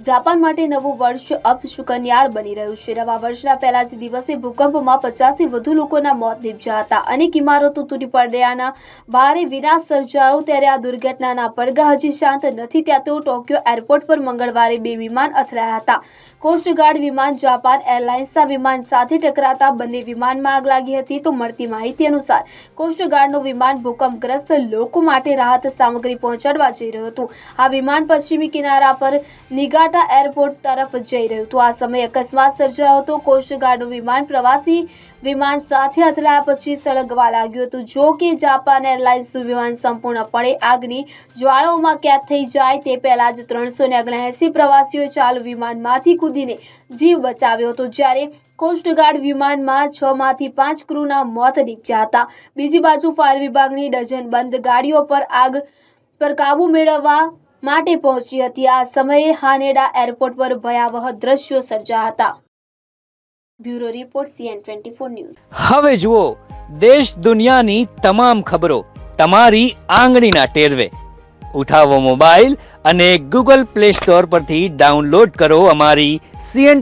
Japan માટે નવું વર્ષ અપશુકન્યાળ બની રહ્યું છે. નવા વર્ષના પહેલા જ દિવસે ભૂકંપમાં પચાસથી વધુ લોકોના મોત નીપજ્યા હતા. અનેક ઇમારતો તૂટી પડ્યાના ભારે વિનાશ સર્જાયો ત્યારે આ દુર્ઘટનાના પડઘા હજી શાંત નથી. ત્યાં તો ટોક્યો એરપોર્ટ પર મંગળવારે બે વિમાન અથડાયા હતા. કોસ્ટગાર્ડ વિમાન જાપાન એરલાઇન્સના વિમાન સાથે ટકરાતા બંને વિમાનમાં આગ લાગી હતી તો મળતી માહિતી અનુસાર કોસ્ટગાર્ડનું વિમાન ભૂકંપગ્રસ્ત લોકો માટે રાહત સામગ્રી પહોંચાડવા જઈ રહ્યું હતું. આ વિમાન પશ્ચિમી કિનારા પર નિગાટા એરપોર્ટ તરફ જઈ રહ્યું હતું. આ સમયે અકસ્માત સર્જાયો હતો. કોસ્ટગાર્ડનું વિમાન, પ્રવાસી વિમાન સાથે અથડાયા પછી સળગવા લાગ્યું હતું. જો કે જાપાન એરલાઇન્સનું વિમાન સંપૂર્ણપણે આગની જ્વાળાઓમાં કેદ થઈ જાય તે પહેલાં જ ત્રણસો ને પ્રવાસીઓએ ચાલુ વિમાનમાંથી કૂદીને જીવ બચાવ્યો હતો. જ્યારે કોસ્ટગાર્ડ વિમાનમાં છ માંથી પાંચ ક્રૂના મોત નીપજ્યા હતા. બીજી બાજુ ફાયર વિભાગની ડઝન બંધ ગાડીઓ પર આગ પર કાબુ મેળવવા માટે પહોંચી હતી. આ સમયે હાનેડા એરપોર્ટ પર ભયાવહ દ્રશ્યો સર્જા હતા. Bureau report, CN twenty four news. હવે જુઓ, દેશ દુનિયાની તમામ ખબરો તમારી આંગળીના ટેરવે. ઉઠાવો મોબાઈલ અને ગૂગલ પ્લે સ્ટોર પરથી ડાઉનલોડ કરો અમારી સીએન